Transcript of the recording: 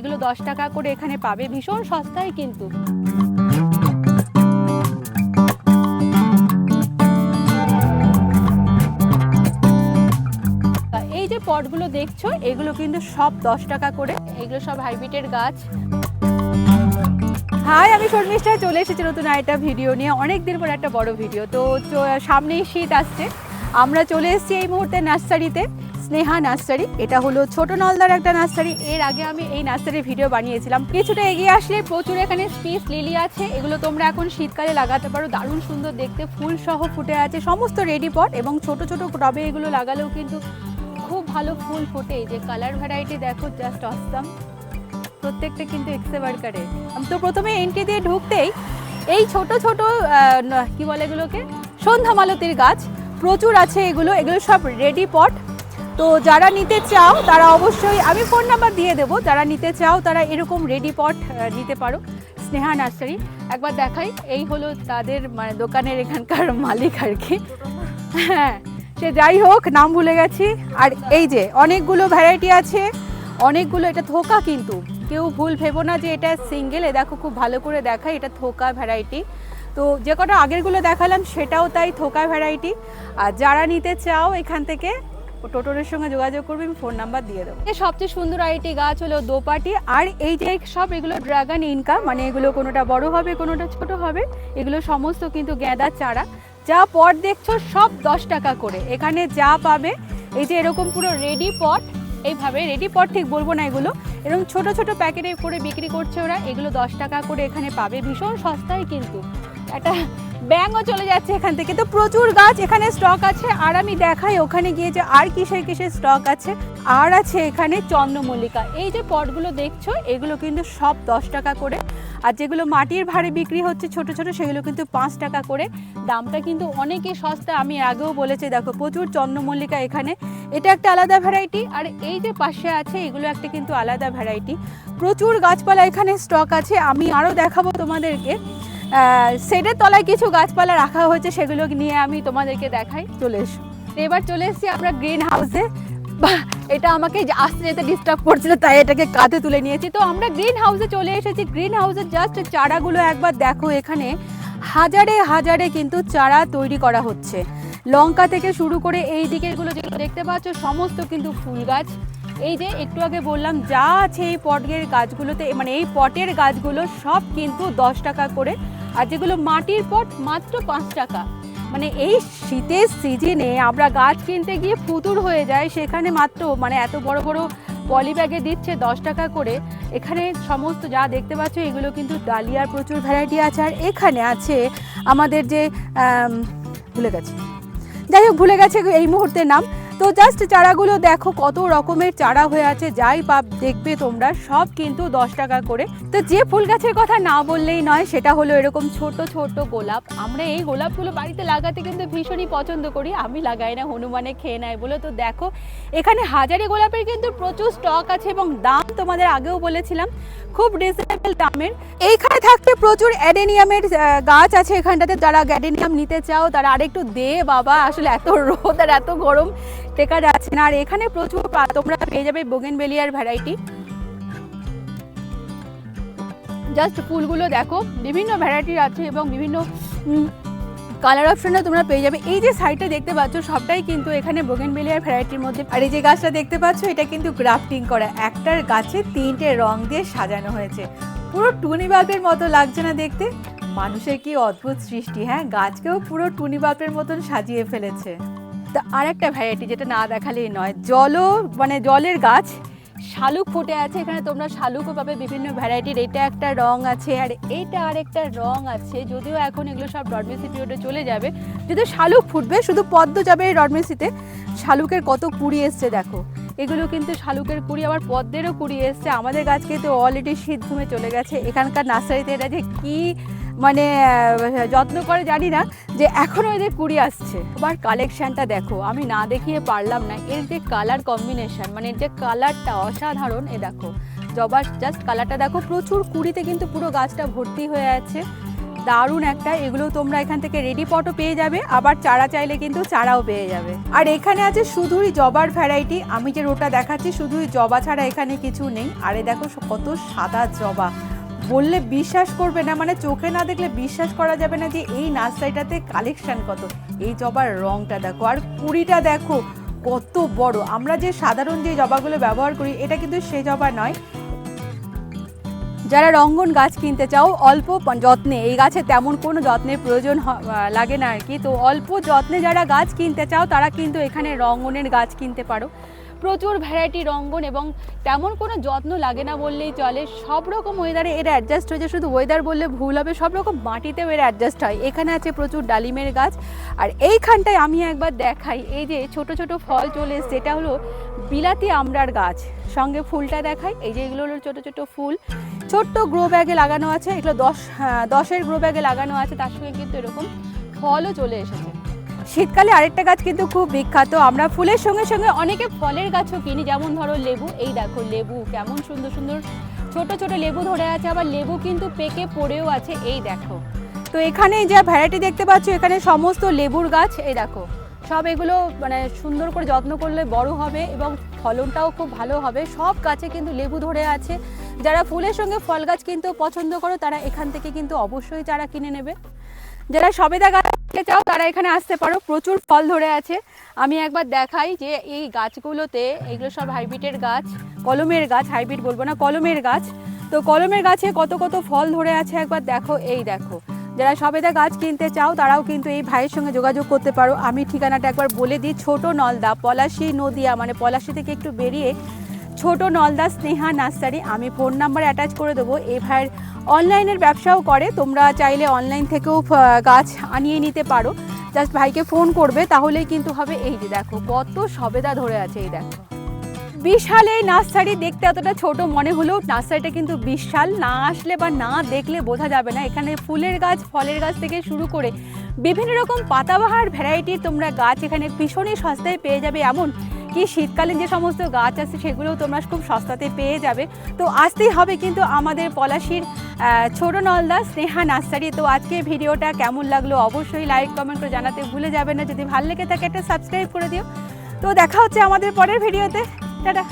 এগুলো দশ টাকা করে এখানে পাবে ভীষণ সস্তায় কিন্তু। এই যে পটগুলো দেখছ, এগুলো কিন্তু সব দশ টাকা করে। এগুলো সব হাইব্রিডের গাছ। হাই, আমি শর্মিষ্ঠা, চলে এসেছি নতুন একটা ভিডিও নিয়ে। অনেক দিন পর একটা বড় ভিডিও। তো সামনেই শীত আসছে। আমরা চলে এসেছি এই মুহূর্তে নার্সারিতে। স্নেহা নার্সারি। এটা হলো ছোট নলদার একটা নার্সারি। এর আগে আমি এই নার্সারির ভিডিও বানিয়েছিলাম। কিছুটা এগিয়ে আসলে প্রচুর এখানে স্পিস লিলি আছে। এগুলো তোমরা এখন শীতকালে লাগাতে পারো। দারুণ সুন্দর দেখতে। ফুল সহ ফুটে আছে। সমস্ত রেডি পট এবং ছোট ছোট টবে এগুলো লাগালেও কিন্তু খুব ভালো ফুল ফোটে। যে কালার ভ্যারাইটি দেখো জাস্ট অসম প্রত্যেকটা কিন্তু এক্সে বার্কারে তো প্রথমে এন্ট্রি দিয়ে ঢুকতেই এই ছোট ছোট কি বলে এগুলোকে? সন্ধ্যা মালতির গাছ। প্রচুর আছে এগুলো। এগুলো সব রেডি পট তো যারা নিতে চাও, তারা অবশ্যই আমি ফোন নাম্বার দিয়ে দেবো। যারা নিতে চাও, তারা এরকম রেডি পট নিতে পারো। স্নেহা নার্সারি। একবার দেখাই, এই হলো তাদের মানে দোকানের এখানকার মালিক আর কি। হ্যাঁ সে যাই হোক, নাম ভুলে গেছি। আর এই যে, অনেকগুলো ভ্যারাইটি আছে, অনেকগুলো, এটা থোকা কিন্তু। কেউ ভুল ভেবো না যে এটা সিঙ্গেল এ দেখো খুব ভালো করে দেখায়, এটা থোকা ভ্যারাইটি তো যে কটা আগেরগুলো দেখালাম, সেটাও তাই থোকা ভ্যারাইটি আর যারা নিতে চাও এখান থেকে টোটোরের সঙ্গে যোগাযোগ করবে, আমি ফোন নাম্বার দিয়ে দেবো। সবচেয়ে সুন্দর আইটি গাছ হলো দোপাটি, আর এই যে সব এগুলো ড্রাগন ইনকা মানে এগুলো কোনোটা বড় হবে, কোনোটা ছোট হবে, এগুলো সমস্ত কিন্তু গ্যাদার চারা। যা পট দেখছ সব দশ টাকা করে। এখানে যা পাবে, এই যে এরকম পুরো রেডি পট এইভাবে রেডি পট ঠিক বলব না এগুলো। এরকম ছোট ছোট প্যাকেটে করে বিক্রি করছে ওরা, এগুলো দশ টাকা করে এখানে পাবে, ভীষণ সস্তায় কিন্তু। একটা ব্যাঙও চলে যাচ্ছে এখান থেকে। তো প্রচুর গাছ এখানে স্টক আছে। আর আমি দেখাই ওখানে গিয়ে যে আর কিসের কিসের স্টক আছে। আর আছে এখানে চন্দ্রমল্লিকা। এই যে পটগুলো দেখছ, এগুলো কিন্তু সব দশ টাকা করে। আর যেগুলো মাটির ভাড়ে বিক্রি হচ্ছে ছোট ছোট, সেগুলো কিন্তু পাঁচ টাকা করে। দামটা কিন্তু অনেকই সস্তা। আমি আগেও বলেছি, দেখো প্রচুর চন্দ্রমল্লিকা এখানে। এটা একটা আলাদা ভ্যারাইটি আর এই যে পাশে আছে, এগুলো একটা কিন্তু আলাদা ভ্যারাইটি প্রচুর গাছপালা এখানে স্টক আছে। আমি আরও দেখাবো তোমাদেরকে। সেটের তলায় কিছু গাছপালা রাখা হয়েছে সেগুলো নিয়ে আমি তোমাদেরকে দেখাই। চলে এসো। এবার চলে এসেছি আমরা গ্রিন হাউসে এটা আমাকে যে আসতে যেতে ডিস্টার্ব করছিল তাই এটাকে কাঁধে তুলে নিয়েছি। তো আমরা গ্রিন হাউসে চলে এসেছি। গ্রিন হাউসের জাস্ট চারাগুলো একবার দেখো এখানে হাজারে হাজারে কিন্তু চারা তৈরি করা হচ্ছে। লঙ্কা থেকে শুরু করে এই দিকেরগুলো যেগুলো দেখতে পাচ্ছ সমস্ত কিন্তু ফুল গাছ। এই যে একটু আগে বললাম যা আছে এই পটের গাছগুলোতে মানে এই পটের গাছগুলো সব কিন্তু দশ টাকা করে আর যেগুলো মাটির পট মাত্র পাঁচ টাকা। মানে এই শীতের সিজনে আমরা গাছ কিনতে গিয়ে ফুতুর হয়ে যায় সেখানে মাত্র মানে এত বড় বড় পলি ব্যাগে দিচ্ছে দশ টাকা করে। এখানে সমস্ত যা দেখতে পাচ্ছ, এগুলো কিন্তু ডালিয়ার প্রচুর ভ্যারাইটি আছে। আর এখানে আছে আমাদের যে ভুলে গেছে। যাই হোক, ভুলে গেছে এই মুহূর্তে নাম। তো জাস্ট চারাগুলো দেখো, কত রকমের চারা হয়ে আছে, যাই পাপ দেখবে তোমরা, সব কিন্তু দশ টাকা করে। তো যে ফুল গাছের কথা না বললেই নয়, সেটা হলো এরকম ছোট ছোট গোলাপ। আমরা এই গোলাপগুলো বাড়িতে লাগাতে কিন্তু ভীষণই পছন্দ করি, আমি লাগাই না, হনুমানে খেয়ে নেয় বলে। তো দেখো, এখানে হাজারি গোলাপের কিন্তু প্রচুর স্টক আছে এবং দাম তোমাদের আগেও বলেছিলাম, খুব রিজনেবল দামের। এইখানে থাকছে প্রচুর অ্যাডেনিয়ামের গাছ আছে এখানটাতে। যারা অ্যাডেনিয়াম নিতে চাও, তারা আরেকটু দে বাবা, আসলে এত রোদ আর এত গরম। টেকা যাচ্ছে আর এখানে প্রচুর তোমরা পেয়ে যাবে বোগেনবেলিয়ার ভ্যারাইটি জাস্ট ফুলগুলো দেখো, বিভিন্ন ভ্যারাইটির আছে এবং বিভিন্ন কালার অপশনে তোমরা পেয়ে যাবে। এই যে সাইডটা দেখতে পাচ্ছ, সবটাই কিন্তু এখানে বোগেনবেলিয়ার ভ্যারাইটির মধ্যে। আর এই যে গাছটা দেখতে পাচ্ছ, এটা কিন্তু গ্রাফটিং করা। একটার গাছে তিনটে রং দিয়ে সাজানো হয়েছে। পুরো টুনি বাল্বের মতো লাগছে না দেখতে। মানুষের কি অদ্ভুত সৃষ্টি হ্যাঁ? গাছকেও পুরো টুনি বাল্বের মতন সাজিয়ে ফেলেছে। তা আর একটা ভ্যারাইটি যেটা না দেখালেই নয়, জলও মানে জলের গাছ, শালুক ফুটে আছে, এখানে তোমরা শালুকও পাবে বিভিন্ন ভ্যারাইটির এটা একটা রং আছে, আর এইটা আরেকটা রং আছে, যদিও এখন এগুলো সব ডরমেসি পিরিয়ডে চলে যাবে। যদিও শালুক ফুটবে, শুধু পদ্ম যাবে এই ডরমেসিতে শালুকের কত কুড়ি এসছে দেখো। এগুলো কিন্তু শালুকের কুড়ি, আবার পদ্মেরও কুড়ি এসছে। আমাদের গাছকে তো অলরেডি শীত ঘুমে চলে গেছে। এখানকার নার্সারিতে এটা যে কি মানে যত্ন করে জানি না যে এখনও এদের কুড়ি আসছে। আবার কালেকশনটা দেখো, আমি না দেখিয়ে পারলাম না। এর যে কালার কম্বিনেশন মানে এর যে কালারটা অসাধারণ, এ দেখো। জবার জাস্ট কালারটা দেখো, প্রচুর কুড়িতে কিন্তু পুরো গাছটা ভর্তি হয়ে আছে। দারুণ একটা, এগুলো তোমরা এখান থেকে রেডি পটও পেয়ে যাবে, আবার চারা চাইলে কিন্তু চারাও পেয়ে যাবে। আর এখানে আছে শুধুই জবার ভ্যারাইটি আমি যে রোটা দেখাচ্ছি শুধুই জবা ছাড়া এখানে কিছু নেই। আরে দেখো, কত সাদা জবা। বললে বিশ্বাস করবে না মানে চোখে না দেখলে বিশ্বাস করা যাবে না যে এই নার্সারিটাতে কালেকশন কত। এই জবার রংটা দেখো, আর কুড়িটা দেখো, কত বড়। আমরা যে সাধারণ যে জবাগুলো ব্যবহার করি, এটা কিন্তু সে জবা নয়। যারা রঙ্গন গাছ কিনতে চাও, অল্প যত্নে, এই গাছে তেমন কোনো যত্নের প্রয়োজন লাগে না আর কি। তো অল্প যত্নে যারা গাছ কিনতে চাও, তারা কিন্তু এখানে রঙ্গনের গাছ কিনতে পারো। প্রচুর ভ্যারাইটি রঙ্গন এবং তেমন কোনো যত্ন লাগে না বললেই চলে। সব রকম ওয়েদারে এরা অ্যাডজাস্ট হয়ে যায়। শুধু ওয়েদার বললে ভুল হবে সব রকম মাটিতেও এরা অ্যাডজাস্ট হয়। এখানে আছে প্রচুর ডালিমের গাছ। আর এইখানটায় আমি একবার দেখাই এই যে ছোট ছোট ফল চলে এসছে এটা হলো বিলাতি আমড়ার গাছ। সঙ্গে ফুলটা দেখাই এই যে এগুলো হলো ছোট ছোট ফুল। ছোট্ট গ্রো ব্যাগে লাগানো আছে এগুলো দশ হ্যাঁ, দশের গ্রো ব্যাগে লাগানো আছে তার সঙ্গে কিন্তু এরকম ফলও চলে এসেছে। শীতকালে আরেকটা গাছ কিন্তু খুব বিখ্যাত। আমরা ফুলের সঙ্গে সঙ্গে অনেকে ফলের গাছও কিনি, যেমন ধরো লেবু। এই দেখো, লেবু কেমন সুন্দর সুন্দর, ছোট ছোট লেবু ধরে আছে, আবার লেবু কিন্তু পেকে পড়েও আছে, এই দেখো। তো এখানে যে ভ্যারাইটি দেখতে পাচ্ছ, এখানে সমস্ত লেবুর গাছ, এই দেখো। সব এগুলো মানে সুন্দর করে যত্ন করলে বড় হবে এবং ফলনটাও খুব ভালো হবে। সব গাছে কিন্তু লেবু ধরে আছে। যারা ফুলের সঙ্গে ফল গাছ কিন্তু পছন্দ করো, তারা এখান থেকে কিন্তু অবশ্যই চারা কিনে নেবে। যারা সবেদা গাছ চাও, তারা এখানে আসতে পারো। প্রচুর ফল ধরে আছে। আমি একবার দেখাই যে এই গাছগুলোতে, এগুলো সব হাইব্রিডের গাছ, কলমের গাছ, হাইব্রিড বলব না, কলমের গাছ। তো কলমের গাছে কত কত ফল ধরে আছে একবার দেখো, এই দেখো। যারা সবেদা গাছ কিনতে চাও, তারাও কিন্তু এই ভাইয়ের সঙ্গে যোগাযোগ করতে পারো। আমি ঠিকানাটা একবার বলে দিই, ছোট নলদা, পলাশি নদিয়া মানে পলাশি থেকে একটু বেরিয়ে ছোট নলদা স্নেহা নার্সারি। আমি ফোন নাম্বার অ্যাটাচ করে দেবো। এই ভাইয়ের অনলাইনের ব্যবসাও করে। তোমরা চাইলে অনলাইন থেকেও গাছ আনিয়ে নিতে পারো। জাস্ট ভাইকে ফোন করবে, তাহলেই কিন্তু হবে। এই যে দেখো, কত সবেদা ধরে আছে এই দেখো। বিশাল এই নার্সারি দেখতে এতটা ছোট মনে হলেও নার্সারিটা কিন্তু বিশাল। না আসলে বা না দেখলে বোঝা যাবে না। এখানে ফুলের গাছ, ফলের গাছ থেকে শুরু করে বিভিন্ন রকম পাতাবাহার ভ্যারাইটির তোমরা গাছ এখানে ভীষণই সস্তায় পেয়ে যাবে। এমন কি শীতকালীন যে সমস্ত গাছ আছে সেগুলোও তোমরা খুব সস্তাতে পেয়ে যাবে। তো আসতেই হবে কিন্তু আমাদের পলাশির ছোট নলদা স্নেহা নার্সারি। তো আজকে ভিডিওটা কেমন লাগল অবশ্যই লাইক কমেন্ট করে জানাতে ভুলে যাবে না। যদি ভালো লেগে থাকে, একটা সাবস্ক্রাইব করে দিও। তো দেখা হচ্ছে আমাদের পরের ভিডিওতে। টাটা।